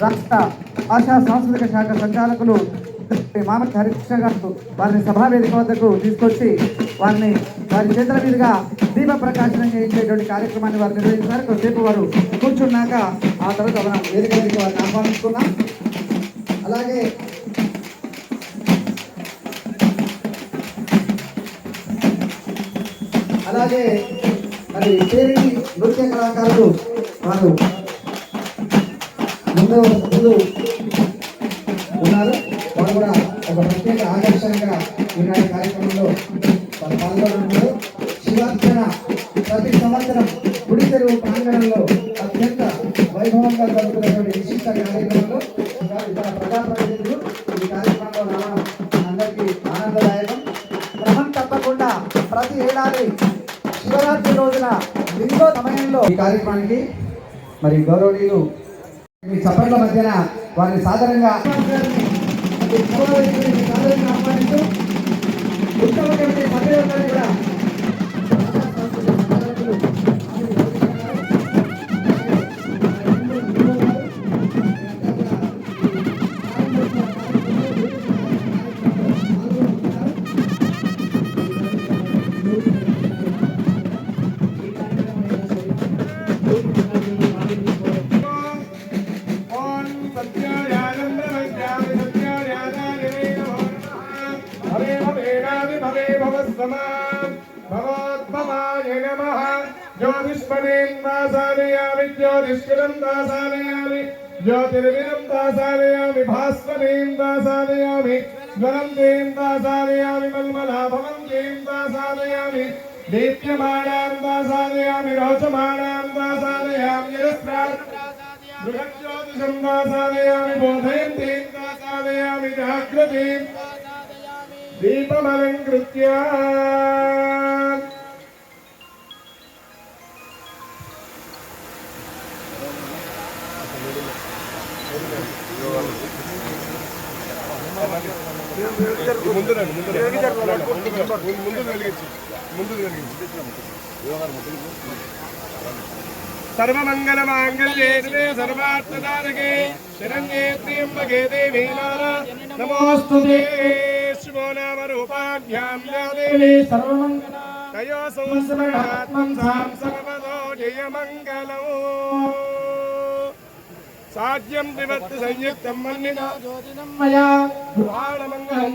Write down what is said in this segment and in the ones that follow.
రాష్ట్ర భాషా సాంస్కృతిక శాఖ సంచాలకులు మామక హరికృష్ణ గారు వారిని సభావేదిక వద్దకు తీసుకొచ్చి వారిని వారి చేతుల మీదుగా దీప ప్రకాశనం చేయించేటువంటి కార్యక్రమాన్ని వారు నిర్వహించారు. కొద్దిసేపు వారు కూర్చున్నాక ఆ తర్వాత మనం వేదిక వారిని ఆహ్వానించుకున్నాం అలాగే అలాగే మరి పేరు నృత్య కళాకారులు వారు ముందు ముందు ఉన్నారు. వారు కూడా ఒక ప్రత్యేక ఆకర్షణగా ఈనాటి కార్యక్రమంలో పాల్గొన్నారు శివార్చన ప్రతి సంవత్సరం గుడి తెరువు ప్రాంగణంలో అత్యంత వైభవంగా జరుగుతున్నటువంటి విశిష్ట కార్యక్రమంలో ఇంకా ఇతర ప్రజాప్రతినిధులు ఈ కార్యక్రమంలో రావడం అందరికీ ఆనందదాయకం. క్రమం తప్పకుండా ప్రతి ఏడాది శివరాత్రి రోజున లింగో సమయంలో ఈ కార్యక్రమానికి మరి గౌరవనీయులు మీ చప్పట్ల మధ్యన వారిని సాధారణంగా సాధారణంగా ఆహ్వానిస్తూ ఉత్తమ కమిటీ సభ్యులందరినీ కూడా भगवत्माय नमः। ज्योतिष्पतिं दासानयामि ज्योतिष्किरं दासानयामि ज्योतिर्वीरं दासानयामि भास्वतीं दासानयामि ज्वलन्तीं दासानयामि मल्मलाभवन्तीं दासानयामि दीप्यमाणां दासानयामि रोचमाणां दासानयामि यस्त्रात् దాసానయామి మల్మలాభవం జీం దాసానయామి దీప్యమాణాం దాసానయామి రోచమాణాం దాసానయామి యస్త్రాత్ బృహజ్యోతిషం దాసాదయామి బోధయంతీం దాసాదయామి జాగ్రతీం దీపమలంకృత్య ముందు రండి ముందు రండి ముందు వెలిగించి ముందు వెలిగించి సర్వమంగళమాంగళ్యే శివే సర్వార్థదారకే శరణ్యే త్ర్యంబకే దేవీ నారా నమోస్తుతే శివో నామ రూపాభ్యాం దేవీ. సర్వమంగళ. తయో సంస్మరణాత్మం సాం సర్వదో జయమంగళం. సాధ్యం దివత్ సంయుక్తం మన్నినా మయా. పురాణమంగళం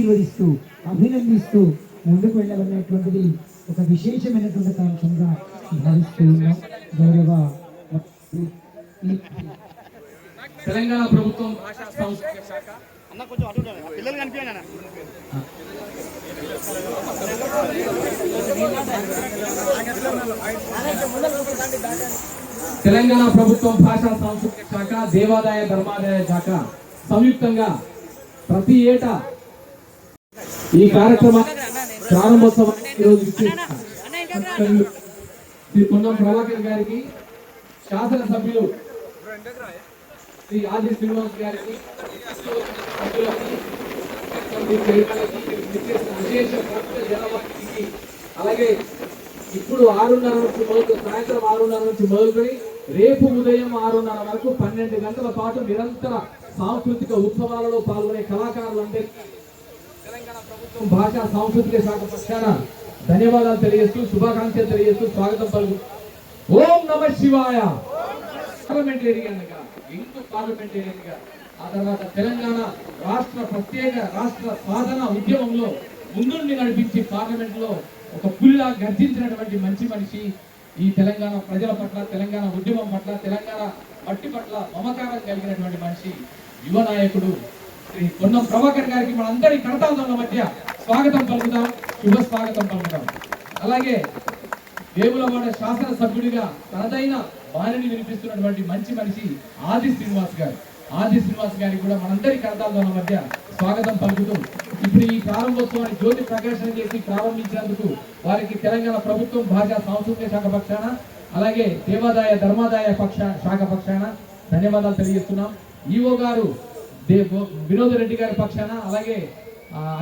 ఆశీర్వదిస్తూ అభినందిస్తూ ముందుకు వెళ్ళాలనేటువంటిది ఒక విశేషమైనటువంటి అంశంగా భావిస్తూ ఉన్నాం. గౌరవ తెలంగాణ ప్రభుత్వం భాషా సంస్కృతి శాఖ. తెలంగాణ ప్రభుత్వం భాషా సాంస్కృతిక శాఖ దేవాదాయ ధర్మాదాయ శాఖ సంయుక్తంగా ప్రతి ఏటా ఈ కార్యక్రమం ప్రారంభోత్సవం ఈరోజు శ్రీ పొన్నం ప్రభాకర్ గారికి శాసనసభ్యులు శ్రీ ఆది శ్రీనివాస్ గారికి విశేష అలాగే ఇప్పుడు ఆరున్నర నుంచి మొదలు సాయంత్రం ఆరున్నర నుంచి మొదలుకొని రేపు ఉదయం ఆరున్నర వరకు పన్నెండు గంటల పాటు నిరంతర సాంస్కృతిక ఉత్సవాలలో పాల్గొనే కళాకారులు భాషా సాంస్కృతిక శాఖ పక్షాన ధన్యవాదాలు తెలియజేస్తూ శుభాకాంక్షలు తెలియజేస్తూ స్వాగతం పలుకు. ఓం నమ శివాయ. పార్లమెంటేరియన్గా హిందూ ఆ తర్వాత తెలంగాణ రాష్ట్ర ప్రత్యేక రాష్ట్ర సాధన ఉద్యమంలో ముందుండి నడిపించి పార్లమెంట్లో ఒక పుల్లా గర్జించినటువంటి మంచి మనిషి ఈ తెలంగాణ ప్రజల పట్ల తెలంగాణ ఉద్యమం పట్ల తెలంగాణ మట్టి పట్ల మమకారం కలిగినటువంటి మనిషి యువ నాయకుడు శ్రీ పొన్నం ప్రభాకర్ గారికి మనందరి కడతాందాల మధ్య స్వాగతం పలుకుదాం శుభ స్వాగతం పలుకుదాం అలాగే దేవులవాడ శాసనసభ్యుడిగా తనదైన బాణిని వినిపిస్తున్నటువంటి మంచి మనిషి ఆది శ్రీనివాస్ గారు. ఆది శ్రీనివాస్ గారికి కూడా మనందరి కరతాల మధ్య స్వాగతం పలుకుతూ ఇప్పుడు ఈ ప్రారంభోత్సవాన్ని జ్యోతి ప్రకాశనం చేసి ప్రారంభించినందుకు వారికి తెలంగాణ ప్రభుత్వం భాషా సాంస్కృతిక శాఖ పక్షాన అలాగే దేవాదాయ ధర్మాదాయ పక్ష శాఖ పక్షాన ధన్యవాదాలు తెలియజేస్తున్నాం. ఈఓ గారు వినోద్ రెడ్డి గారి పక్షాన అలాగే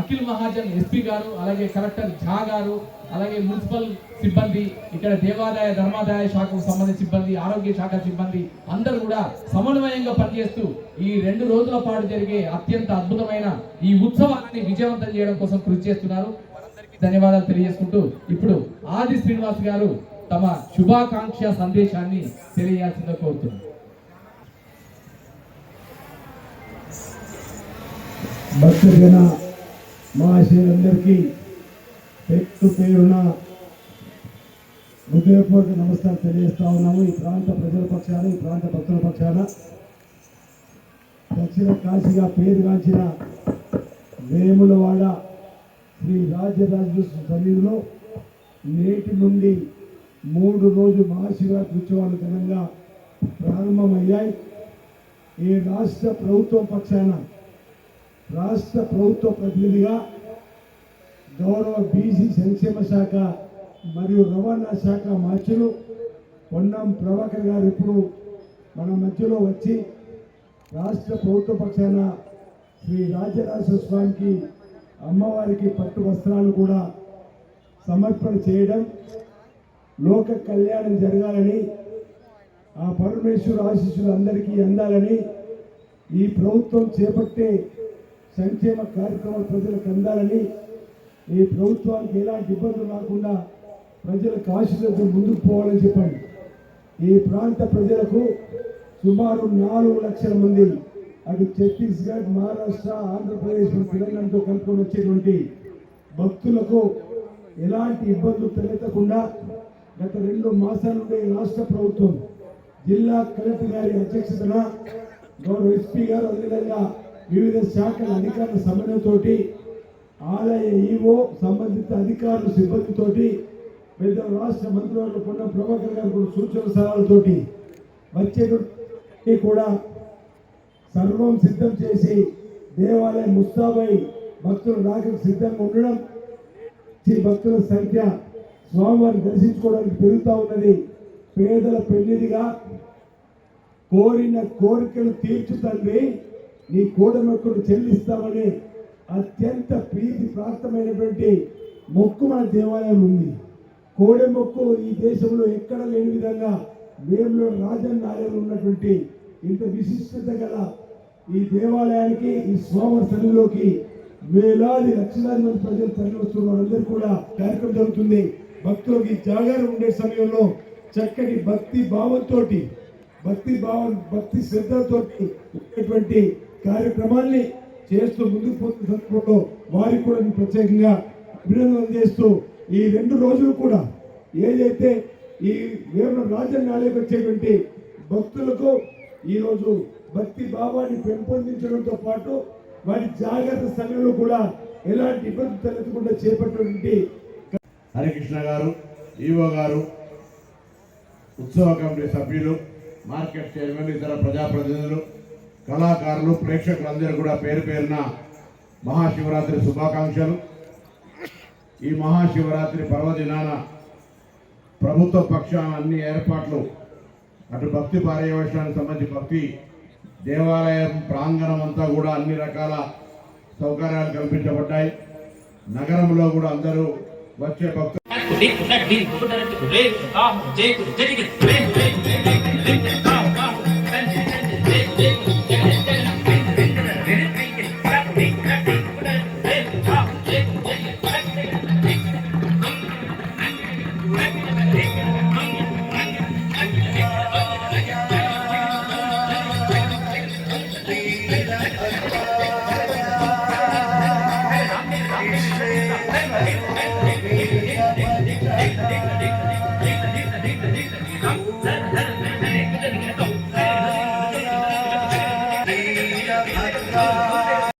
అఖిల్ మహాజన్ ఎస్పీ గారు అలాగే కలెక్టర్ ఝా గారు అలాగే మున్సిపల్ సిబ్బంది ఇక్కడ దేవాదాయ ధర్మాదాయ శాఖకు సంబంధించిన సిబ్బంది ఆరోగ్య శాఖ సిబ్బంది అందరూ కూడా సమన్వయంగా పనిచేస్తూ ఈ రెండు రోజుల పాటు జరిగే అత్యంత అద్భుతమైన ఈ ఉత్సవాన్ని విజయవంతం చేయడం కోసం కృషి చేస్తున్నారు. ధన్యవాదాలు తెలియజేసుకుంటూ ఇప్పుడు ఆది శ్రీనివాస్ గారు తమ శుభాకాంక్ష సందేశాన్ని తెలియజేయాల్సిందిగా కోరుతున్నారు భక్తజన మహాశయులందరికీ పేరు పేరున హృదయపూర్వక నమస్కారం తెలియజేస్తా ఉన్నాము. ఈ ప్రాంత ప్రజల పక్షాన ఈ ప్రాంత భక్తుల పక్షాన. దక్షిణ కాశీగా పేరుగాంచిన వేములవాడ శ్రీ రాజ్యరాజేశ్వర సన్నిధిలో నేటి నుండి మూడు రోజు మహాశివరాత్రి ఉత్సవాలు ఘనంగా ప్రారంభమయ్యాయి. ఈ రాష్ట్ర ప్రభుత్వం పక్షాన రాష్ట్ర ప్రభుత్వ ప్రతినిధిగా గౌరవ బీసీ సంక్షేమ శాఖ మరియు రవాణా శాఖ మంత్రులు పొన్నం ప్రభాకర్ గారు ఇప్పుడు మన మధ్యలో వచ్చి రాష్ట్ర ప్రభుత్వ పక్షాన శ్రీ రాజరాజేశ్వర స్వామికి అమ్మవారికి పట్టు వస్త్రాలు కూడా సమర్పణ చేయడం లోక కళ్యాణం జరగాలని ఆ పరమేశ్వరు ఆశీస్సులు అందరికీ అందాలని ఈ ప్రభుత్వం చేపట్టే సంక్షేమ కార్యక్రమాలు ప్రజలకు అందాలని ఈ ప్రభుత్వానికి ఎలాంటి ఇబ్బందులు రాకుండా ప్రజలకు ఆశీర్వదించి ముందుకు పోవాలని చెప్పండి. ఈ ప్రాంత ప్రజలకు సుమారు నాలుగు లక్షల మంది అటు ఛత్తీస్గఢ్ మహారాష్ట్ర ఆంధ్రప్రదేశ్ తెలంగాణతో కలుపుకొని వచ్చేటువంటి భక్తులకు ఎలాంటి ఇబ్బందులు తలెత్తకుండా గత రెండు మాసాల నుండి రాష్ట్ర ప్రభుత్వం జిల్లా కలెక్టర్ గారి అధ్యక్షతన గౌరవ ఎస్పీ గారు అదేవిధంగా వివిధ శాఖల అధికారుల సమన్వయంతోటి ఆలయ ఈవో సంబంధిత అధికారుల సిబ్బందితోటి పెద్ద రాష్ట్ర మంత్రివర్గ పొన్న ప్రభాకర్ గారు కూడా సూచన సలహాలతోటి వచ్చేటువంటి కూడా సర్వం సిద్ధం చేసి దేవాలయం ముస్తాబై భక్తులు రాకకు సిద్ధంగా ఉండడం ఈ భక్తుల సంఖ్య స్వామివారిని దర్శించుకోవడానికి పెరుగుతూ ఉన్నది. పేదల పెళ్ళిదిగా కోరిన కోరికలు తీర్చు తండ్రి నీ కోడమొక్కుడు చెల్లిస్తామని అత్యంత ప్రీతి ప్రాప్తమైనటువంటి మొక్కు మన దేవాలయం ఉంది. కోడె మొక్కు ఈ దేశంలో ఎక్కడ లేని విధంగా వేములో రాజన్న ఆలయంలో ఉన్నటువంటి ఇంత విశిష్టత గల ఈ దేవాలయానికి ఈ స్వామి సన్నిధిలోకి వేలాది లక్షలాది మంది ప్రజలు తరలి వస్తున్న కూడా కార్యక్రమం జరుగుతుంది. భక్తులకి జాగారం ఉండే సమయంలో చక్కటి భక్తి భావంతో భక్తి భావం భక్తి శ్రద్ధతో ఉండేటువంటి కార్యక్రమాన్ని చేస్తూ ముందుకు పోతున్న సందర్భంలో వారికి కూడా నేను ప్రత్యేకంగా అభినందనలు చేస్తూ ఈ రెండు రోజులు కూడా ఏదైతే ఈ వేమన రాజ్యాంగ ఆలయకు వచ్చేటువంటి భక్తులకు ఈరోజు భక్తి భావాన్ని పెంపొందించడంతో పాటు వారి జాగ్రత్త సమయంలో కూడా ఎలాంటి ఇబ్బంది తలెత్తకుండా చేపట్టినటువంటి హరికృష్ణ గారు ఈవో గారు ఉత్సవ కమిటీ సభ్యులు మార్కెట్ చైర్మన్ ఇతర ప్రజాప్రతినిధులు కళాకారులు ప్రేక్షకులందరూ కూడా పేరు పేరున మహాశివరాత్రి శుభాకాంక్షలు ఈ మహాశివరాత్రి పర్వదినాన ప్రభుత్వ పక్షాన అన్ని ఏర్పాట్లు అటు భక్తి పర్యవేక్షణకు సంబంధించి భక్తి దేవాలయం ప్రాంగణం అంతా కూడా అన్ని రకాల సౌకర్యాలు కల్పించబడ్డాయి నగరంలో కూడా అందరూ వచ్చే భక్తులు జై